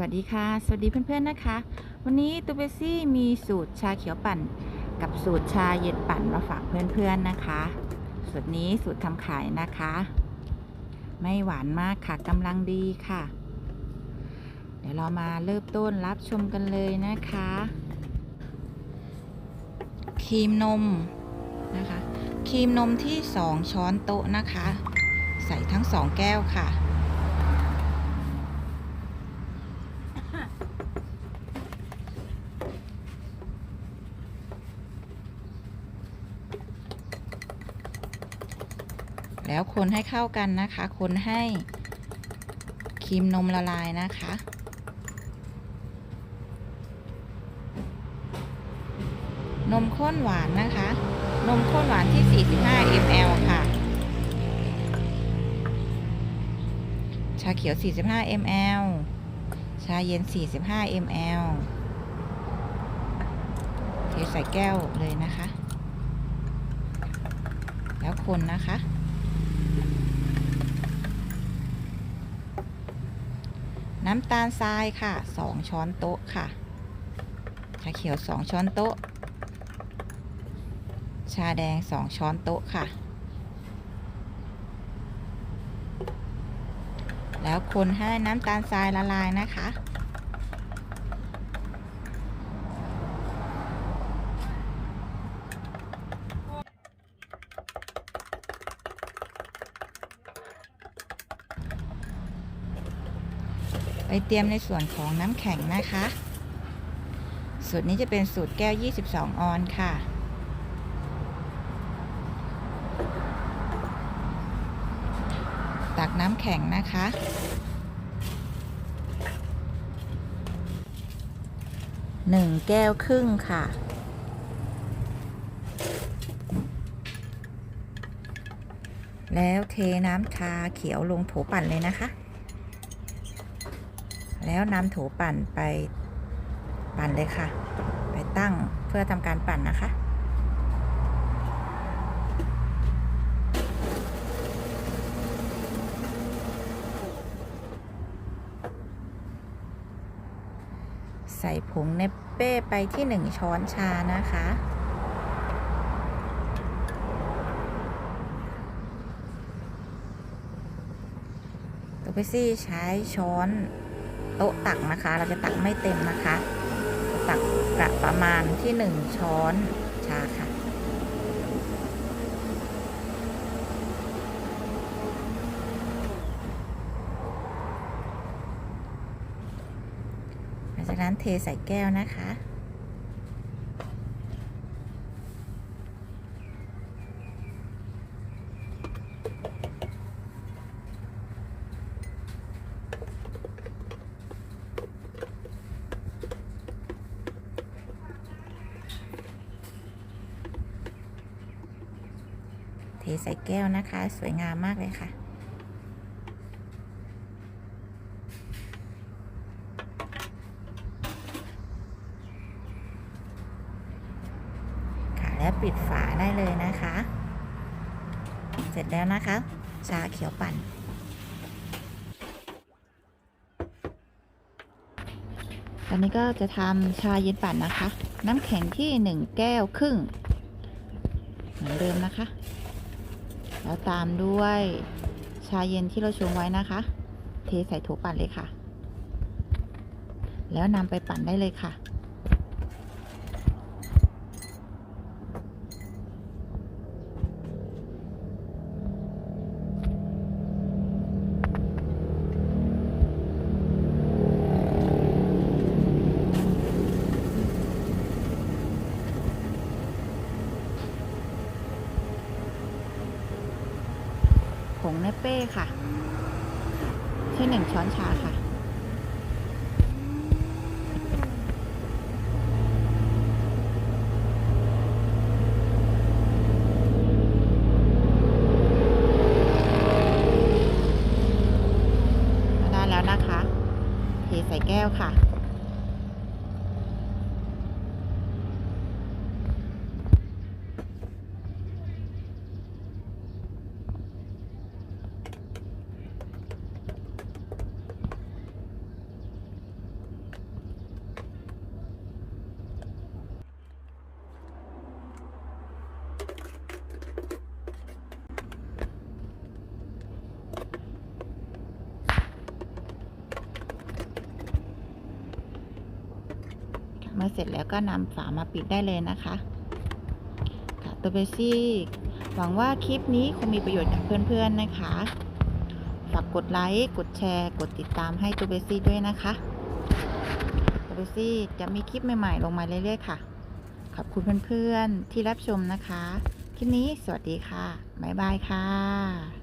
วัสดีค่ะ สวัสดีเพื่อนๆนะคะ วันนี้ตูเบซี่มีสูตรชาเขียวปั่น กับสูตรชาเย็นปั่นมาฝากเพื่อนๆนะคะ สูตรนี้สูตรทำขายนะคะ ไม่หวานมากค่ะกำลังดีค่ะ เดี๋ยวเรามาเริ่มต้นรับชมกันเลยนะคะ ครีมนมนะคะ ครีมนมที่ 2 ช้อนโต๊ะนะคะ ใส่ทั้ง 2 แก้วค่ะ แล้วคนให้เข้ากันนะคะ คนให้ครีมนมละลายนะคะ นมข้นหวานนะคะ นมข้นหวานที่ 45 ml ค่ะ ชาเขียว 45 ml ชาเย็น 45 ml เทใส่แก้วเลยนะคะ แล้วคนนะคะ น้ำตาลทรายค่ะ 2 ช้อนโต๊ะค่ะชาเขียว 2 ช้อนโต๊ะ ชาแดง 2 ช้อนโต๊ะค่ะ แล้วคนให้น้ำตาลทรายละลายนะคะ ไปเตรียมในส่วนของน้ำแข็งนะคะ สูตรนี้จะเป็นสูตรแก้ว 22 ออนค่ะ ตักน้ำแข็งนะคะ หนึ่งแก้วครึ่งค่ะแล้วเทน้ำชาเขียวลงโถปั่นเลยนะคะ แล้วนำโถปั่นไปปั่นเลยค่ะ ไปตั้งเพื่อทำการปั่นนะคะใส่ผงเนปเป้ไปที่หนึ่งช้อนชานะคะ ตัวไปซี่ใช้ช้อน โต๊ะตักนะคะ เราจะตักไม่เต็มนะคะ ตักกะประมาณที่หนึ่งช้อนชาค่ะ หลังจากนั้นเทใส่แก้วนะคะ ใส่แก้วนะคะ สวยงามมากเลยค่ะ ค่ะแล้วปิดฝาได้เลยนะคะ เสร็จแล้วนะคะ ชาเขียวปั่นตอนนี้ก็จะทำชาเย็นปั่นนะคะ น้ำแข็งที่ 1 แก้วครึ่ง เหมือนเดิมนะคะ แล้วตามด้วยชาเย็นที่เราชงไว้นะคะ เทใส่โถปั่นเลยค่ะ แล้วนำไปปั่นได้เลยค่ะ งเนเป้ค่ะที่หนึ่งช้อนชาค่ะ ได้แล้วนะคะ เทใส่แก้วค่ะ เสร็จแล้วก็นำฝามาปิดได้เลยนะคะค่ะตัวเบซี่หวังว่าคลิปนี้คงมีประโยชน์กับเพื่อนๆนะคะฝากกดไลค์กดแชร์ กดติดตามให้ตัวเบซี่ด้วยนะคะตัวเบซี่จะมีคลิปใหม่ๆ ลงมาเรื่อยๆค่ะ ขอบคุณเพื่อนๆที่รับชมนะคะ คลิปนี้สวัสดีค่ะ บ๊ายบายค่ะ